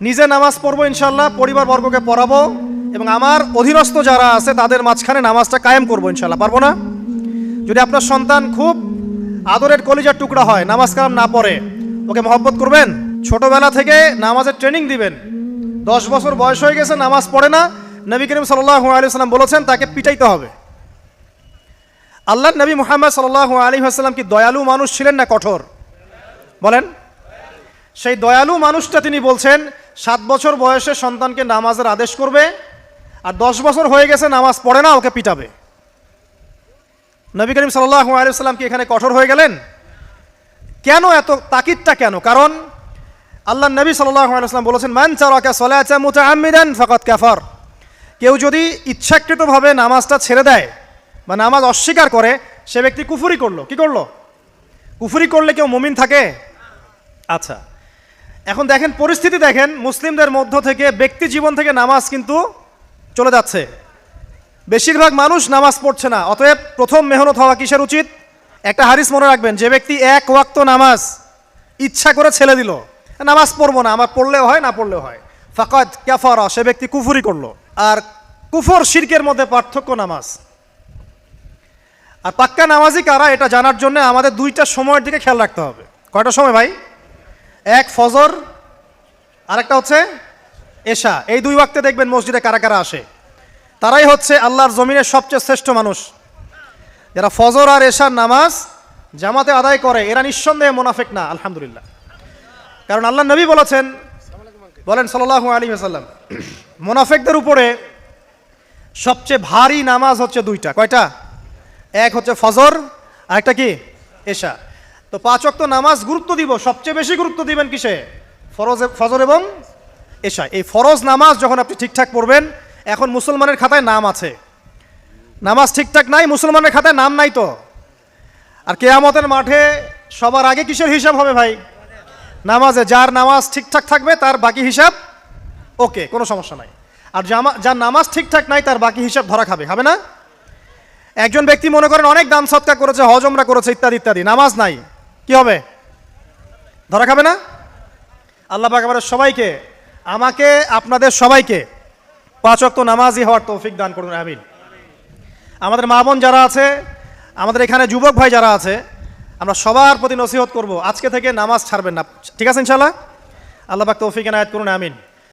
নিজে নামাজ পড়ব ইনশাল্লাহ পরিবারবর্গকে পড়াবো এবং আমার অধীনস্থ যারা আছে তাদের মাঝখানে নামাজটা কায়েম করব ইনশাল্লাহ পারব না? যদি আপনার সন্তান খুব আদরের কলিজার টুকরা হয়, নামাজ কালাম না পড়ে, ওকে মহব্বত করবেন? ছোটবেলা থেকে নামাজের ট্রেনিং দিবেন। দশ বছর বয়স হয়ে গেছে, নামাজ পড়ে না। নবী করিম সাল্লাহ আলিয়াল্লাম বলেছেন, তাকে পিটাইতে হবে। আল্লাহ নবী মুহাম্মদ সাল্লাহ আলী আসাল্লাম কি দয়ালু মানুষ ছিলেন না কঠোর? বলেন। সেই দয়ালু মানুষটা তিনি বলছেন সাত বছর বয়সে সন্তানকে নামাজের আদেশ করবে আর দশ বছর হয়ে গেছে নামাজ পড়ে না, ওকে পিটাবে। নবী করিম সাল্লাহ আলিয়াল্লাম কি এখানে কঠোর হয়ে গেলেন? কেন এত তাকিদটা কেন? কারণ আল্লাহ নবী সাল্লাহ আলাইসলাম বলেছেন, মান চারাকা সলাচা মুতাআম্মিদান ফাকাত কাফার। কেউ যদি ইচ্ছাকৃতভাবে নামাজটা ছেড়ে দেয় বা নামাজ অস্বীকার করে, সে ব্যক্তি কুফুরি করল। কি করল? কুফুরি করলে কেউ মুমিন থাকে? আচ্ছা। এখন দেখেন পরিস্থিতি দেখেন, মুসলিমদের মধ্য থেকে ব্যক্তি জীবন থেকে নামাজ কিন্তু চলে যাচ্ছে। বেশিরভাগ মানুষ নামাজ পড়ছে না, অতএব প্রথম মেহনত হওয়া কিসের উচিত? একটা হারিস মনে রাখবেন, যে ব্যক্তি এক ওয়াক্ত নামাজ ইচ্ছা করে ছেড়ে দিল, নামাজ পড়ব না, আমার পড়লেও হয়, না পড়লেও হয়। ফাকাত ক্যাফারা সে ব্যক্তি কুফুরি করল। আর কুফর শিরকের মধ্যে পার্থক্য নামাজ। আর পাক্কা নামাজি কারা, এটা জানার জন্য আমাদের দুইটা সময়ের দিকে খেয়াল রাখতে হবে। কয়টা সময় ভাই? এক ফজর, আরেকটা হচ্ছে এশা। এই দুই ওয়াক্তে দেখবেন মসজিদে কারা কারা আসে। তারাই হচ্ছে আল্লাহর জমিনের সবচেয়ে শ্রেষ্ঠ মানুষ। যারা ফজর আর এশার নামাজ জামাতে আদায় করে, এরা নিঃসন্দেহে মোনাফেক না, আলহামদুলিল্লাহ। কারণ আল্লাহ নবী বলেছেন, বলেন সাল্লাহ আলী আসাল্লাম মোনাফেকদের উপরে সবচেয়ে ভারী নামাজ হচ্ছে দুইটা। কয়টা? এক হচ্ছে ফজর, আরেকটা কি? এশা। তো পাঁচ অক্ত নামাজ গুরুত্ব দিব, সবচেয়ে বেশি গুরুত্ব দিবেন কিসে? ফরজ, ফজর এবং এশা এই ফরজ নামাজ যখন আপনি ঠিকঠাক পড়বেন, এখন মুসলমানের খাতায় নাম আছে। নামাজ ঠিকঠাক নাই, মুসলমানের খাতায় নাম নাই তো। আর কেয়ামতের মাঠে সবার আগে কিসের হিসাব হবে ভাই? নামাজে যার নামাজ ঠিকঠাক থাকবে, তার বাকি হিসাব ওকে, কোনো সমস্যা নাই। আর যার নামাজ ঠিকঠাক নাই, তার বাকি হিসাব ধরা খাবে, হবে না? একজন ব্যক্তি মনে করেন, অনেক দান সৎকার করেছে হজমরা করেছে, ইত্যাদি ইত্যাদি, নামাজ নাই। কি হবে? ধরা খাবে না? আল্লাহ পাক আমাদের সবাইকে, আমাকে, আপনাদের সবাইকে পাঁচ অক্ত নামাজি হওয়ার তৌফিক দান করুন, আমিন। আমাদের মা বোন যারা আছে, আমাদের এখানে যুবক ভাই যারা আছে, আমরা সবার প্রতি নসিহত করব, আজকে থেকে নামাজ ছাড়বেন না। ঠিক আছে ইনশাল্লাহ আল্লাহ পাক তৌফিক এনায়ত করুন, আমিন।